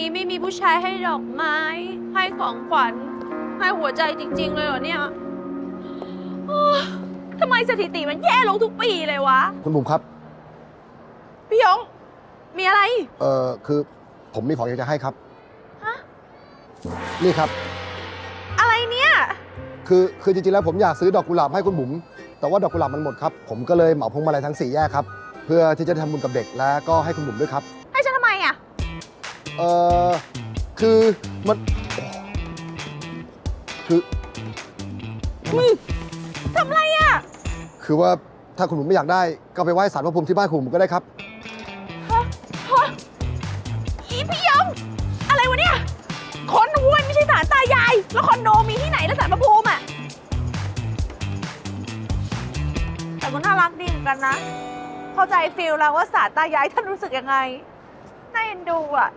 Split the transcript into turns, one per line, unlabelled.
นี้ไม่มีผู้ชายให้ดอกไม้ ให้ของขวัญ ให้หัวใจจริง ๆ เลยเหรอเนี่ยโอ้ยทำไมสถิติมันแย่ลงทุกปีเลยวะ
คุณบุ๋มครับ
พี่ยง มีอะไร
เอ่อ คือผมมีของอยากจะให้ครับ
ฮะ
นี่ครับ
อะไรเนี่ย
คือ คือจริงๆ แล้วผมอยากซื้อดอกกุหลาบให้คุณบุ๋ม แต่ว่าดอกกุหลาบมันหมดครับ ผมก็เลยเหมาพวงมาลัยทั้งสี่แยกครับ เพื่อที่จะได้ทำบุญกับเด็กและก็ให้คุณบุ๋มด้วยครับ เอ่อคือมัน คือ
ทำไรอะ
คือว่าถ้าคุณบุ๋มไม่อยากได้ ก็ไปไหว้ศาลพระภูมิที่บ้านคุณบุ๋มก็ได้ครับ
อีพี่ยงอะไรวะเนี่ยคนห้วยไม่ใช่สารตายาย แล้วคอนโดมีที่ไหนแล้วสารพระภูมิอะ แต่ก็น่ารักดีเหมือนกันนะ เข้าใจฟิลแล้วว่าสารตายายท่านรู้สึกยังไง น่าเอ็นดูอะ